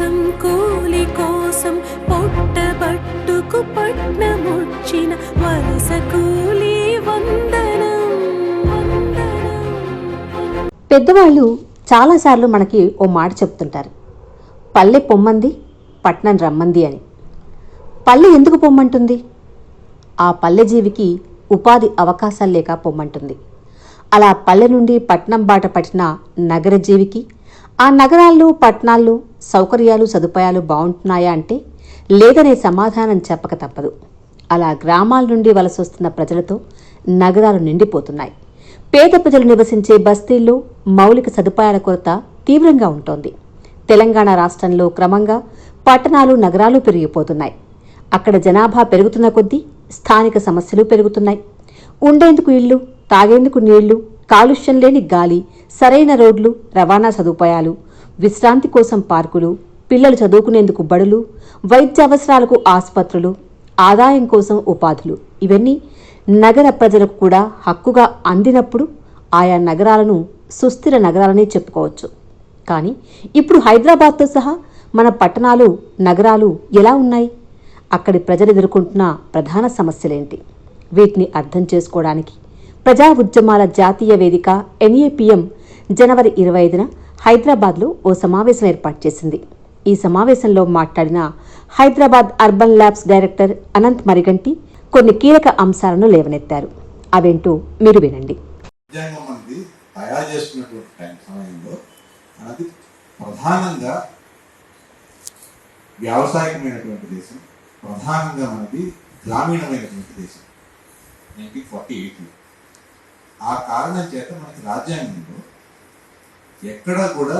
కోసం కూలి కోసం పొట్టబట్టుకు పట్నముచ్చిన వలస కూలి వందనం పెద్దవాళ్ళు చాలాసార్లు మనకి ఓ మాట చెప్తుంటారు. పల్లె పొమ్మంది పట్నం రమ్మంది అని. పల్లె ఎందుకు పొమ్మంటుంది? ఆ పల్లె జీవికి ఉపాధి అవకాశాలు లేక పొమ్మంటుంది. అలా పల్లె నుండి పట్నం బాట పట్టిన నగర జీవికి ఆ నగరాల్లో పట్టణాల్లో సౌకర్యాలు సదుపాయాలు బాగుంటున్నాయా అంటే లేదనే సమాధానం చెప్పక తప్పదు. అలా గ్రామాల నుండి వలస వస్తున్న ప్రజలతో నగరాలు నిండిపోతున్నాయి. పేద ప్రజలు నివసించే బస్తీల్లో మౌలిక సదుపాయాల కొరత తీవ్రంగా ఉంటోంది. తెలంగాణ రాష్ట్రంలో క్రమంగా పట్టణాలు నగరాలు పెరిగిపోతున్నాయి. అక్కడ జనాభా పెరుగుతున్న కొద్దీ స్థానిక సమస్యలు పెరుగుతున్నాయి. ఉండేందుకు ఇళ్ళు తాగేందుకు నీళ్ళు కాలుష్యం లేని గాలి సరైన రోడ్లు రవాణా సదుపాయాలు విశ్రాంతి కోసం పార్కులు పిల్లలు చదువుకునేందుకు బడులు వైద్య అవసరాలకు ఆసుపత్రులు ఆదాయం కోసం ఉపాధులు. ఇవన్నీ నగర ప్రజలకు కూడా హక్కుగా అందినప్పుడు ఆయా నగరాలను సుస్థిర నగరాలనే చెప్పుకోవచ్చు. కానీ ఇప్పుడు హైదరాబాద్తో సహా మన పట్టణాలు నగరాలు ఎలా ఉన్నాయి? అక్కడి ప్రజలు ఎదుర్కొంటున్న ప్రధాన సమస్యలేంటి? వీటిని అర్థం చేసుకోవడానికి ప్రజా ఉద్యమాల జాతీయ వేదిక ఎన్ఏపిఎం జనవరి ఇరవై ఐదున హైదరాబాద్లో ఓ సమావేశం ఏర్పాటు చేసింది. ఈ సమావేశంలో మాట్లాడిన Hyderabad urban labs director Anant Mariganti కొన్ని కీలక అంశాలను లేవనెత్తారు. అవేంటో మీరు వినండి. ప్రధానంగా వ్యావసాయకమైనటువంటి దేశం ప్రధానంగా మనది గ్రామీణమైనటువంటి దేశం నైన్టీన్ ఫార్టీ ఎయిట్లో ఆ కారణం చేత మనకి రాజ్యాంగంలో ఎక్కడా కూడా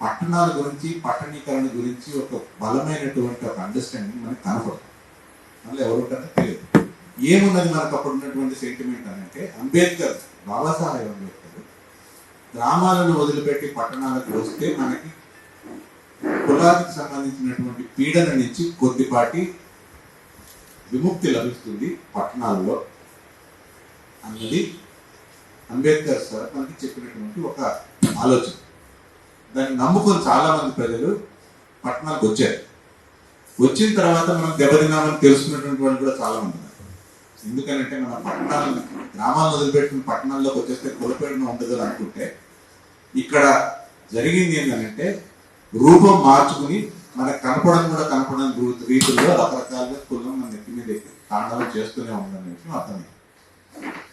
పట్టణాల గురించి పట్టణీకరణ గురించి ఒక బలమైనటువంటి ఒక అండర్స్టాండింగ్ మనకు కనపడదు. మళ్ళీ ఎవరు తెలియదు. ఏమున్నది మనకు అప్పుడు ఉన్నటువంటి సెంటిమెంట్ అని అంటే అంబేద్కర్ బాబాసాహెబ్ అంబేద్కర్ గ్రామాలను వదిలిపెట్టి పట్టణాలకు వస్తే మనకి కులానికి సంబంధించినటువంటి పీడన నుంచి కొద్దిపాటి విముక్తి లభిస్తుంది పట్టణాల్లో అన్నది అంబేద్కర్ సార్ మనకి చెప్పినటువంటి ఒక ఆలోచన. దాన్ని నమ్ముకొని చాలామంది ప్రజలు పట్టణాలకు వచ్చారు. వచ్చిన తర్వాత మనం దెబ్బతిన్నామని తెలుసుకున్నటువంటి వాళ్ళు కూడా చాలామంది ఉన్నారు. ఎందుకనంటే మన పట్టణాలను గ్రామాలను వదిలిపెట్టుకుని పట్టణాల్లోకి వచ్చేస్తే కులపేడన ఉండదు అనుకుంటే ఇక్కడ జరిగింది ఏంటంటే రూపం మార్చుకుని మనకు కనపడడం కూడా కనపడని రీతిలో రకరకాలుగా కులం మన నెత్తి మీద తాండవం చేస్తూనే ఉందనే విషయం అర్థమైంది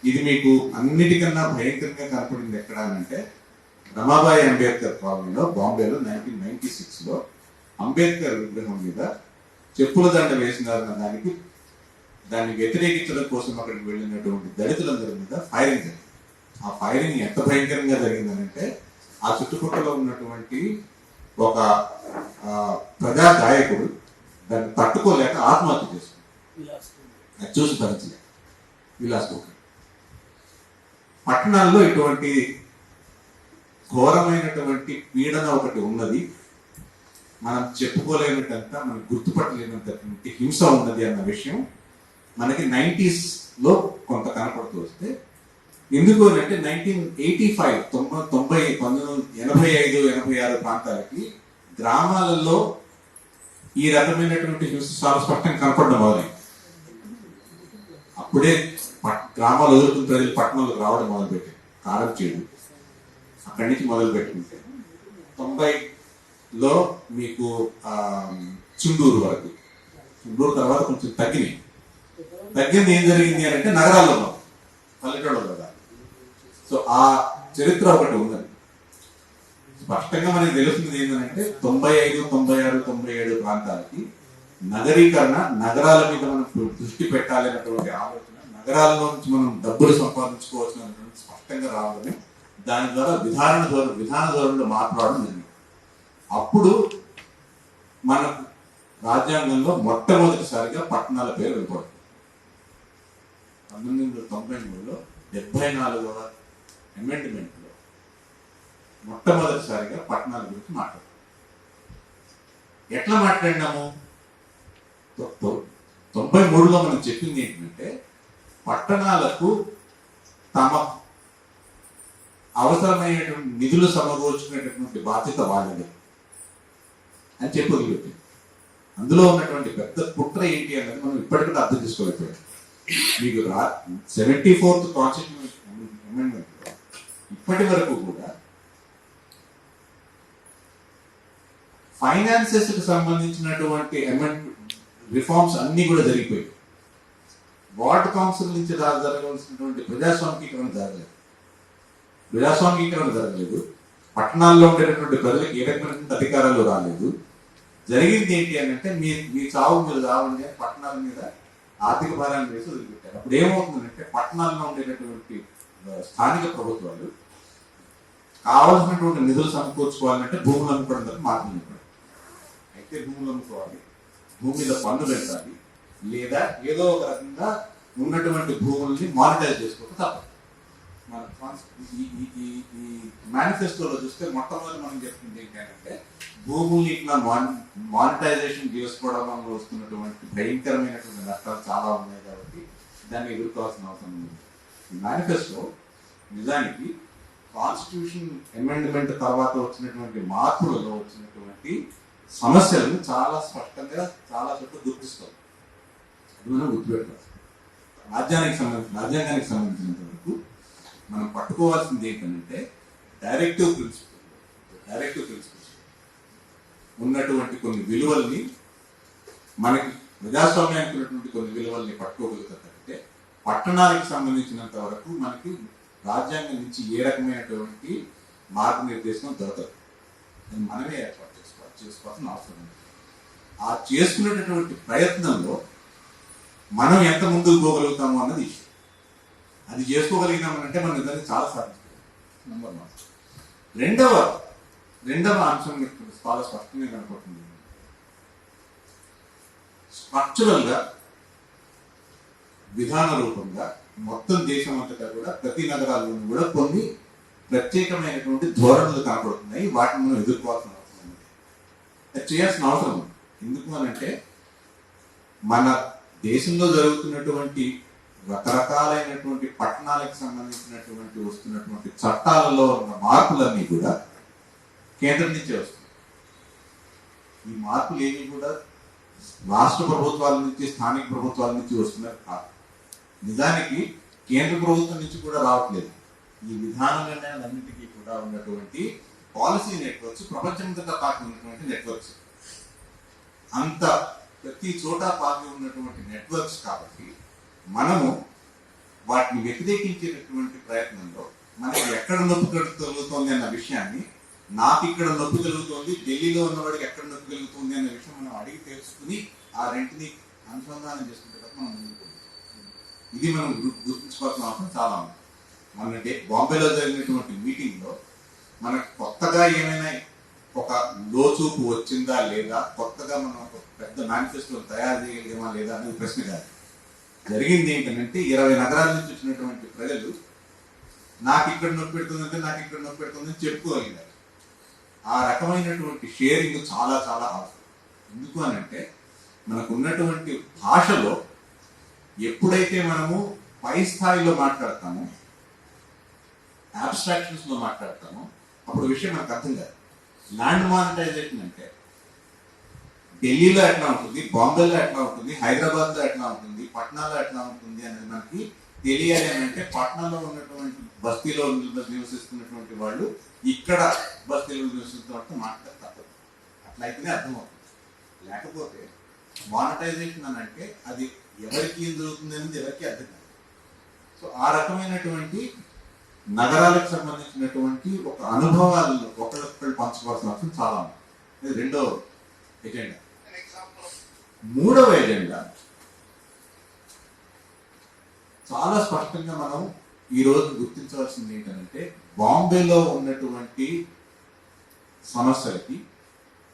ఇది మీకు అన్నిటికన్నా భయంకరంగా కనపడింది ఎక్కడ అంటే రమాబాయి అంబేద్కర్ కాలనీలో బాంబేలో నైన్టీన్ నైన్టీ సిక్స్లో అంబేద్కర్ విగ్రహం మీద చెప్పుల దండ వేసినారన్న దానికి దాన్ని వ్యతిరేకించడం కోసం అక్కడికి వెళ్ళినటువంటి దళితులందరి మీద ఫైరింగ్ జరిగింది. ఆ ఫైరింగ్ ఎంత భయంకరంగా జరిగిందనంటే ఆ చుట్టుపక్కల ఉన్నటువంటి ఒక ప్రజా గాయకుడు దాన్ని తట్టుకోలేక ఆత్మహత్య చేసుకున్నాడు. అది చూసి భరించలేక విలాస్ పట్టణాల్లో ఇటువంటి ఘోరమైనటువంటి పీడన ఒకటి ఉన్నది. మనం చెప్పుకోలేనటంత మనం గుర్తుపట్టలేనంతటువంటి హింస ఉన్నది అన్న విషయం మనకి నైంటీస్లో కొంత కనపడుతూ వస్తే ఎందుకు అని అంటే నైన్టీన్ ఎయిటీ ఫైవ్ తొంభై తొంభై పంతొమ్మిది ఎనభై ఐదు ఎనభై ఆరు ప్రాంతాలకి గ్రామాలలో ఈ రకమైనటువంటి హింస చాలా స్పష్టంగా కనపడడం మొదలైంది. అప్పుడే గ్రామాలు వదులుకున్న ప్రజలు పట్టణాలకు రావడం మొదలుపెట్టారు. కారం చేయడం అక్కడి నుంచి మొదలు పెట్టుకుంటే తొంభైలో మీకు చిండూరు చుండూరు వరకు. చుండూరు తర్వాత కొంచెం తగ్గినాయి. తగ్గింది ఏం జరిగింది అని అంటే నగరాల్లో మొదలు. కదా. సో ఆ చరిత్ర ఒకటి ఉందండి. స్పష్టంగా మనకి తెలుస్తుంది ఏంటంటే తొంభై ఐదు తొంభై ఆరు తొంభై ఏడు ప్రాంతాలకి నగరీకరణ నగరాల మీద మనం దృష్టి పెట్టాలి అన్నటువంటి ఆలోచన నగరాల్లో నుంచి మనం డబ్బులు సంపాదించుకోవచ్చు స్పష్టంగా రావాలని దాని ద్వారా విధాన ధోరణి విధాన ధోరణిలో మార్పు రావడం జరిగింది. అప్పుడు మనకు రాజ్యాంగంలో మొట్టమొదటిసారిగా పట్టణాల పేరు వెళ్ళిపోతుంది పంతొమ్మిది వందల తొంభై మూడులో డెబ్బై నాలుగవ అమెండ్మెంట్లో మొట్టమొదటిసారిగా పట్టణాల గురించి మాట్లాడు ఎట్లా మాట్లాడినాము? తొంభై మూడులో మనం చెప్పింది ఏంటంటే పట్టణాలకు తమ అవసరమైనటువంటి నిధులు సమకూర్చుకునేటటువంటి బాధ్యత వాళ్ళది అని చెప్పి అందులో ఉన్నటువంటి పెద్ద కుట్ర ఏంటి అన్నది మనం ఇప్పటికీ అర్థం చేసుకోలేకపోయాం. మీకు రా సెవెంటీ ఫోర్త్ కాన్స్టిట్యూషన్ ఇప్పటి వరకు కూడా ఫైనాన్సెస్కి సంబంధించినటువంటి అమెండ్ రిఫార్మ్స్ అన్ని కూడా జరిగిపోయాయి. వార్డ్ కౌన్సిల్ నుంచి రా- జరగవలసినటువంటి ప్రజాస్వామికీకరణ జరగలేదు. ప్రజాస్వామికీకరణ జరగలేదు. పట్టణాల్లో ఉండేటటువంటి ప్రజలకు ఏ రకమైనటువంటి అధికారాలు రాలేదు. జరిగింది ఏంటి అని అంటే మీ మీ చావు మీరు చావండి అని పట్టణాల మీద ఆర్థిక భారాన్ని వేసి వదిలిపెట్టారు. అప్పుడు ఏమవుతుందంటే పట్టణాల్లో ఉండేటటువంటి స్థానిక ప్రభుత్వాలు కావలసినటువంటి నిధులు సమకూర్చుకోవాలంటే భూములు అమ్ముకోవడం తప్ప మార్గం అయితే భూములు అమ్ముకోవాలి. భూమి మీద పన్ను పెట్టాలి. లేదా ఏదో ఒక రకంగా ఉన్నటువంటి భూముల్ని మానిటైజ్ చేసుకోక తప్పదు. మన ఈ- మేనిఫెస్టోలో చూస్తే మొట్టమొదటి మనం చెప్తుంది ఏంటంటే భూముల్ని ఇట్లా మానిటైజేషన్ చేసుకోవడం వల్ల వస్తున్నటువంటి భయంకరమైనటువంటి నష్టాలు చాలా ఉన్నాయి కాబట్టి దాన్ని ఎదుర్కోవాల్సిన అవసరం ఉంది. ఈ మేనిఫెస్టో నిజానికి కాన్స్టిట్యూషన్ అమెండ్మెంట్ తర్వాత వచ్చినటువంటి మార్పులలో వచ్చినటువంటి సమస్యలను చాలా స్పష్టంగా చాలా చోట్ల గుర్తిస్తాం మనం గుర్తుపెట్టాలి రాజ్యానికి సంబంధించిన రాజ్యాంగానికి సంబంధించినంత వరకు మనం పట్టుకోవాల్సింది ఏంటంటే డైరెక్టివ్ ప్రిన్సిపల్ డైరెక్టివ్ ప్రిన్సిపల్స్ ఉన్నటువంటి కొన్ని విలువల్ని మనకి ప్రజాస్వామ్యానికి ఉన్నటువంటి కొన్ని విలువల్ని పట్టుకోగలుగుతారంటే పట్టణాలకు సంబంధించినంత వరకు మనకి రాజ్యాంగం నుంచి ఏ రకమైనటువంటి మార్గనిర్దేశం దొరకదు. మనమే ఏర్పాటు చేసుకోవాలి. చేసుకోవాల్సిన అవసరం ఉంది ఆ చేసుకునేటటువంటి ప్రయత్నంలో మనం ఎంత ముందుకు పోగలుగుతాము అన్నది ఇష్యూ అది చేసుకోగలిగినామంటే మనం నిజంగా చాలా సాధించగలం నెంబర్ వన్ రెండవ రెండవ అంశం మీకు చాలా స్పష్టంగా కనపడుతుంది. స్ట్రక్చరల్గా విధాన రూపంగా మొత్తం దేశం అంతటా కూడా ప్రతి నగరాల్లోనూ కూడా కొన్ని ప్రత్యేకమైనటువంటి ధోరణులు కనపడుతున్నాయి. వాటిని మనం ఎదుర్కోవాల్సిన అవసరం ఉంది చేయాల్సిన అవసరం ఉంది. ఎందుకు అని అంటే మన దేశంలో జరుగుతున్నటువంటి రకరకాలైనటువంటి పట్టణాలకు సంబంధించినటువంటి వస్తున్నటువంటి చట్టాలలో ఉన్న మార్పులన్నీ కూడా కేంద్రం నుంచే వస్తున్నాయి. ఈ మార్పులు ఏవి కూడా రాష్ట్ర ప్రభుత్వాల నుంచి స్థానిక ప్రభుత్వాల నుంచి వస్తున్నవి కాదు. నిజానికి కేంద్ర ప్రభుత్వం నుంచి కూడా రావట్లేదు. ఈ విధాన నిర్ణయాలన్నింటికీ కూడా ఉన్నటువంటి పాలసీ నెట్వర్క్స్ ప్రపంచమంతటా పాకి ఉన్నటువంటి నెట్వర్క్స్. అంత ప్రతి చోట పాకి ఉన్నటువంటి నెట్వర్క్స్ కాబట్టి మనము వాటిని వ్యతిరేకించేటటువంటి ప్రయత్నంలో మనకి ఎక్కడ నొప్పి కలుగుతుంది అన్న విషయాన్ని నాకు ఇక్కడ నొప్పి కలుగుతుంది ఢిల్లీలో ఉన్నవాడికి ఎక్కడ నొప్పి కలుగుతుంది అన్న విషయం మనం అడిగి తెలుసుకుని ఆ రెంటిని అనుసంధానం చేసుకుంటే తప్ప మనం ముందుకు ఇది మనం గుర్తుంచుకోవాల్సిన అవసరం చాలా ఉంది. మన బాంబేలో జరిగినటువంటి మీటింగ్లో మనకు కొత్తగా ఏమైనా ఒక లోచూపు వచ్చిందా లేదా? కొత్తగా మనం ఒక పెద్ద మేనిఫెస్టో తయారు చేయగలిగామా లేదా అనేది ప్రశ్న కాదు. జరిగింది ఏంటంటే ఇరవై నగరాల నుంచి వచ్చినటువంటి ప్రజలు నాకు ఇక్కడ నొప్పి పెడుతుందంటే నాకు ఇక్కడ నొప్పి పెడుతుందని చెప్పుకోగలిగారు. ఆ రకమైనటువంటి షేరింగ్ చాలా చాలా అవసరం. ఎందుకు అని అంటే మనకు ఉన్నటువంటి భాషలో ఎప్పుడైతే మనము పై స్థాయిలో మాట్లాడతామో అబ్స్ట్రాక్షన్స్లో మాట్లాడతామో అప్పుడు విషయం మనకు అర్థం కాదు. ల్యాండ్ మానిటైజేషన్ అంటే ఢిల్లీలో ఎట్లా ఉంటుంది బాంబేలో ఎట్లా ఉంటుంది హైదరాబాద్లో ఎట్లా ఉంటుంది పట్నాలో ఎట్లా ఉంటుంది అనేది మనకి తెలియాలి అని అంటే పట్నంలో ఉన్నటువంటి బస్తీలో నివసిస్తున్నటువంటి వాళ్ళు ఇక్కడ బస్తీలో నివసిస్తున్నట్టు మాట్లాడతారు. తప్పదు అట్లయితేనే అర్థమవుతుంది. లేకపోతే మానిటైజేషన్ అని అంటే అది ఎవరికి ఏం జరుగుతుంది అనేది ఎవరికి అర్థం కాదు. సో ఆ రకమైనటువంటి నగరాలకు సంబంధించినటువంటి ఒక అనుభవాలను ఒకరికొకరు పంచుకోవాల్సిన అవసరం చాలా ఉంది. ఇది రెండో ఎజెండా. మూడవ ఎజెండా. చాలా స్పష్టంగా మనం ఈ రోజు గుర్తించవలసింది ఏంటంటే బాంబేలో ఉన్నటువంటి సమస్యలకి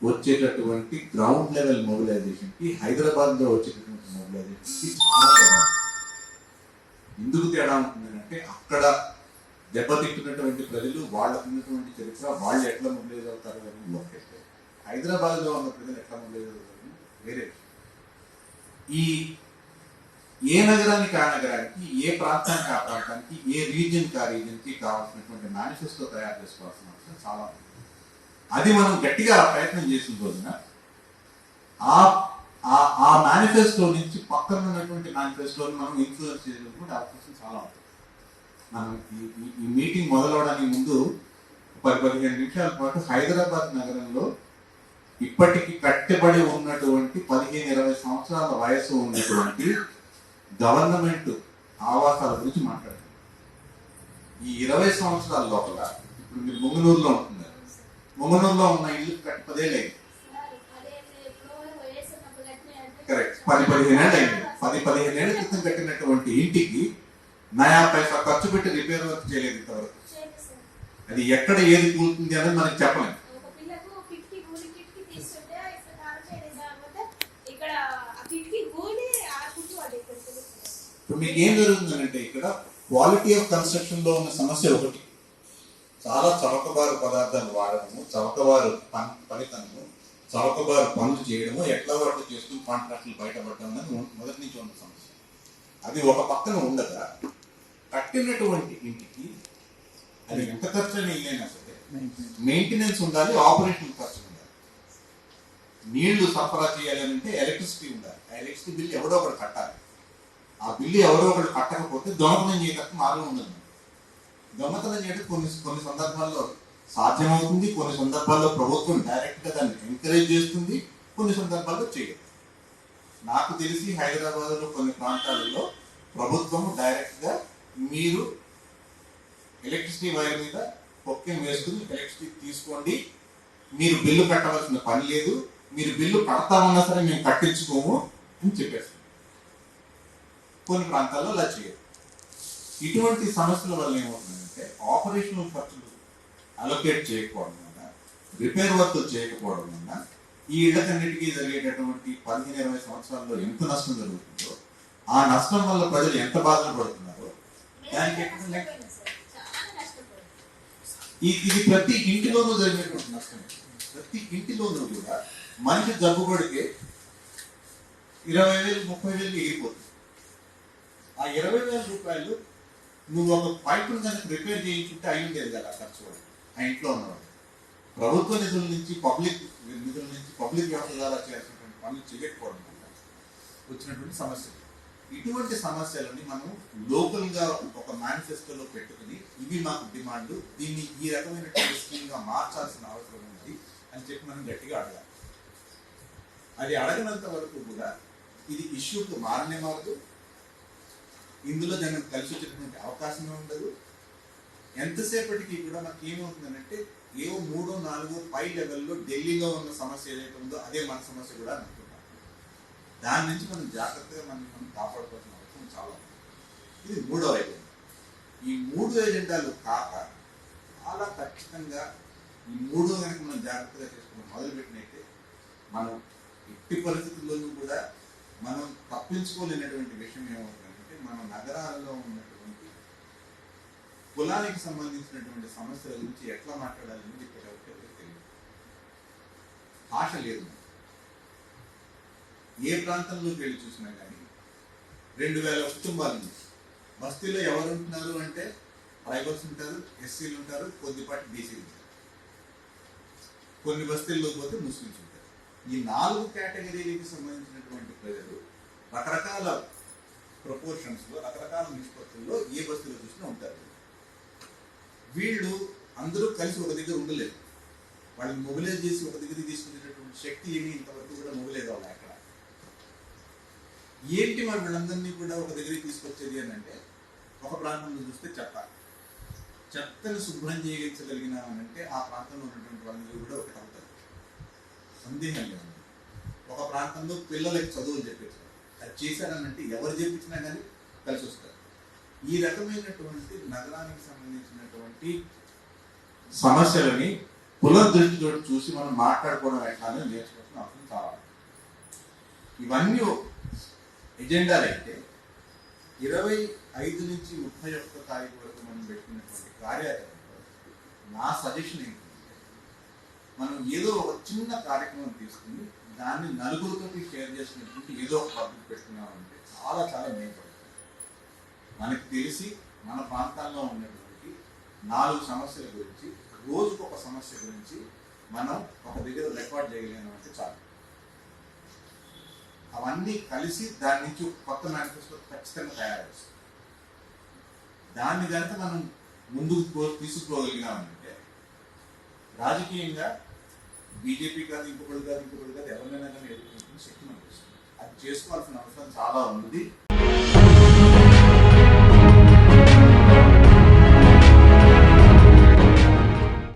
వచ్చేటటువంటి గ్రౌండ్ లెవెల్ మొబిలైజేషన్కి కి హైదరాబాద్లో వచ్చేటటువంటి మొబిలైజేషన్కి చాలా తేడా ఎందుకు తేడా ఉంటుందంటే అక్కడ దెబ్బతింటున్నటువంటి ప్రజలు వాళ్ళకు ఉన్నటువంటి చరిత్ర వాళ్ళు ఎట్లా మొబిలైజ్ అవుతారు అనేది ఒకటే హైదరాబాద్లో ఉన్న ప్రజలు ఎట్లా మొబిలైజ్ అవుతారు అనేది వేరే. ఈ ఏ నగరానికి ఆ నగరానికి ఏ ప్రాంతానికి ఆ ప్రాంతానికి ఏ రీజియన్కి ఆ రీజియన్కి కావాల్సినటువంటి మేనిఫెస్టో తయారు చేసుకోవాల్సిన అవసరం చాలా ఉంది. అది మనం గట్టిగా ప్రయత్నం చేసిన రోజున ఆ ఆ- మేనిఫెస్టో నుంచి పక్కన ఉన్నటువంటి మేనిఫెస్టోని మనం ఇన్ఫ్లుయెన్స్ చేసేటువంటి అవకాశం చాలా ఉంటుంది మనం ఈ- మీటింగ్ మొదలవడానికి ముందు పది పదిహేను నిమిషాల పాటు హైదరాబాద్ నగరంలో ఇప్పటికి కట్టబడి ఉన్నటువంటి పదిహేను ఇరవై సంవత్సరాల వయసు ఉన్నటువంటి గవర్నమెంట్ ఆవాసాల గురించి మాట్లాడారు. ఈ ఇరవై సంవత్సరాల లోపల ఇప్పుడు మీరు ముంగనూరులో ఉంటున్నారు. ముంగనూరులో ఉన్న ఇల్లు కట్టి పదేళ్ళైంది కరెక్ట్ పది పదిహేను ఏళ్ళు అయింది. పది పదిహేను ఏళ్ళ క్రితం కట్టినటువంటి ఇంటికి నయా పైసా ఖర్చు పెట్టి రిపేర్ వర్క్ చేయలేదు ఇంతవరకు. అది ఎక్కడ ఏది కూలుతుంది అనేది మనకి ఇక్కడ ఇప్పుడు మీకు ఏం జరుగుతుందంటే ఇక్కడ క్వాలిటీ ఆఫ్ కన్స్ట్రక్షన్లో ఉన్న సమస్య ఒకటి. చాలా చవకబారు పదార్థాలు వాడడము చవకబారు పని పనితనము చవకబారు పనులు చేయడము ఎట్లా వాటి చేస్తూ కాంట్రాక్టులు బయటపడడం అనేది మొ- మొదటి నుంచి ఉన్న సమస్య. అది ఒక పక్కన ఉండగా కట్టినటువంటి ఇంటికి అది ఎంత ఖర్చు అని ఇల్లైనా సరే మెయింటెనెన్స్ ఉండాలి ఆపరేషన్ ఖర్చు ఉండాలి. నీళ్ళు సరఫరా చేయాలి అంటే ఎలక్ట్రిసిటీ ఉండాలి. ఆ ఎలక్ట్రిసిటీ బిల్ ఎవడో ఒకటి కట్టాలి. ఆ బిల్లు ఎవరో ఒకటి కట్టకపోతే దొంగతనం చేయడానికి మార్గం ఉండదు. దొంగతనం చేయడం కొన్ని కొన్ని సందర్భాల్లో సాధ్యమవుతుంది కొన్ని సందర్భాల్లో ప్రభుత్వం డైరెక్ట్గా దాన్ని ఎంకరేజ్ చేస్తుంది కొన్ని సందర్భాల్లో చేయదు. నాకు తెలిసి హైదరాబాద్లో కొన్ని ప్రాంతాలలో ప్రభుత్వం డైరెక్ట్గా మీరు ఎలక్ట్రిసిటీ వైర్ మీద పొక్కెన్ వేసుకుని ఎలక్ట్రిసిటీ తీసుకోండి. మీరు బిల్లు కట్టవలసిన పని లేదు. మీరు బిల్లు కడతామన్నా సరే మేము కట్టించుకోము అని చెప్పేస్తారు కొన్ని ప్రాంతాల్లో అలా చేయరు. ఇటువంటి సమస్యల వల్ల ఏమవుతుందంటే ఆపరేషనల్ ఖర్చులు అలొకేట్ చేయకపోవడం వల్ల రిపేర్ వర్క్ చేయకపోవడం వల్ల ఈ ఇళ్ళకన్నిటికీ జరిగేటటువంటి పదిహేను ఇరవై సంవత్సరాల్లో ఎంత నష్టం జరుగుతుందో ఆ నష్టం వల్ల ప్రజలు ఎంత బాధలు పడుతున్నారు దానికి ఎక్కడ ఇది ప్రతి ఇంటిలోనూ జరిగినటువంటి నష్టం ప్రతి ఇంటిలోనూ కూడా మనిషి జబ్బు పడితే ఇరవై వేలు ముప్పై వేలు ఎగిరిపోతుంది. ఆ ఇరవై వేల రూపాయలు నువ్వు ఒక పైపును కనుక రిపేర్ చేయించుంటే అయి ఉండేది కదా ఖర్చు ఆ ఇంట్లో ఉన్నవాడు. ప్రభుత్వ నిధుల నుంచి పబ్లిక్ నిధుల నుంచి పబ్లిక్ వ్యవస్థ ద్వారా చేయాల్సినటువంటి పనులు చేయకపోవడం వల్ల వచ్చినటువంటి సమస్యలు. ఇటువంటి సమస్యలని మనం లోకల్గా ఒక మేనిఫెస్టోలో పెట్టుకుని ఇవి మాకు డిమాండ్ దీన్ని ఈ రకమైన స్కీమ్గా మార్చాల్సిన అవసరం ఉంది అని చెప్పి మనం గట్టిగా అడగాలి. అది అడగనంత వరకు కూడా ఇది ఇష్యూకు మారనే మారదు ఇందులో దానికి కలిసి వచ్చేటువంటి అవకాశమే ఉండదు. ఎంతసేపటికి కూడా మనకి ఏమవుతుందంటే ఏవో మూడో నాలుగో పై లెవెల్లో ఢిల్లీలో ఉన్న సమస్య ఏదైతే ఉందో అదే మన సమస్య కూడా అని దాని నుంచి మనం జాగ్రత్తగా మనం మనం కాపాడుకోవాల్సిన అవసరం చాలా ఉంది. ఇది మూడో ఎజెండా ఈ మూడు ఎజెండాలు కాక చాలా ఖచ్చితంగా ఈ మూడు కనుక మనం జాగ్రత్తగా చేసుకుని మొదలుపెట్టినైతే మనం ఎట్టి పరిస్థితుల్లోనూ కూడా మనం తప్పించుకోలేనటువంటి విషయం ఏమవుతుందంటే మన నగరాల్లో ఉన్నటువంటి కులానికి సంబంధించినటువంటి సమస్యల గురించి ఎట్లా మాట్లాడాలని చెప్పేటప్పుడు తెలియదు. భాష లేదు ఏ ప్రాంతంలోకి వెళ్ళి చూసినా కానీ రెండు వేల కుటుంబాలు బస్తీలో ఎవరు ఉంటున్నారు అంటే ట్రైబల్స్ ఉంటారు ఎస్సీలు ఉంటారు కొద్దిపాటి బీసీలు ఉంటారు. కొన్ని బస్తీల్లో పోతే ముస్లిమ్స్ ఉంటారు. ఈ నాలుగు కేటగిరీలకి సంబంధించినటువంటి ప్రజలు రకరకాల ప్రపోర్షన్స్లో రకరకాల నిష్పత్తుల్లో ఏ బస్తీలో చూసినా ఉంటారు. వీళ్ళు అందరూ కలిసి ఒక దగ్గర ఉండలేదు వాళ్ళని మొబిలైజ్ చేసి ఒక దగ్గర తీసుకునేటటువంటి శక్తి ఏమి ఇంతవరకు కూడా మొబిలైజ్ అవ్వాలి అక్కడ. ఏంటి మరి వీళ్ళందరినీ కూడా ఒక దగ్గరికి తీసుకొచ్చేది అని అంటే ఒక ప్రాంతంలో చూస్తే చెత్త చెత్తను శుభ్రం చేయగలిగిన అంటే ఆ ప్రాంతంలో ఉన్నటువంటి వాళ్ళందరూ కూడా ఒకటి అవుతారు సందేహం లేదు. ఒక ప్రాంతంలో పిల్లలకి చదువులు చెప్పించారు అది చేశారనంటే ఎవరు చెప్పించినా కానీ కలిసి వస్తారు. ఈ రకమైనటువంటి నగరానికి సంబంధించినటువంటి సమస్యలని పునర్దృష్టితో చూసి మనం మాట్లాడుకోవడం ఎట్లా నేర్చుకోవాల్సిన అవసరం కావాలి ఇవన్నీ ఎజెండాలు అయితే ఇరవై ఐదు నుంచి ముప్పై ఒక్క తారీఖు వరకు మనం పెట్టుకున్నటువంటి కార్యాచరణలో నా సజెషన్ ఏంటంటే మనం ఏదో ఒక చిన్న కార్యక్రమం తీసుకుని దాన్ని నలుగురితో షేర్ చేసినటువంటి ఏదో ఒక పద్ధతి పెట్టుకున్నామంటే చాలా చాలా మేలుపడుతుంది మనకు తెలిసి మన ప్రాంతాల్లో ఉన్నటువంటి నాలుగు సమస్యల గురించి రోజుకు ఒక సమస్య గురించి మనం ఒక దగ్గర రికార్డ్ చేయగలిగాం అంటే చాలు. అవన్నీ కలిసి దాని నుంచి కొత్త మేనిఫెస్టో ఖచ్చితంగా తయారు దాన్ని కనుక మనం ముందుకు పో- రాజకీయంగా బీజేపీ కాదు ఇంకొకటి కాదు ఇంకొకటి కాదు ఎవరినైనా కానీ ఎదుర్కొంటున్న శక్తి మనకి అది చేసుకోవాల్సిన అవసరం చాలా ఉంది.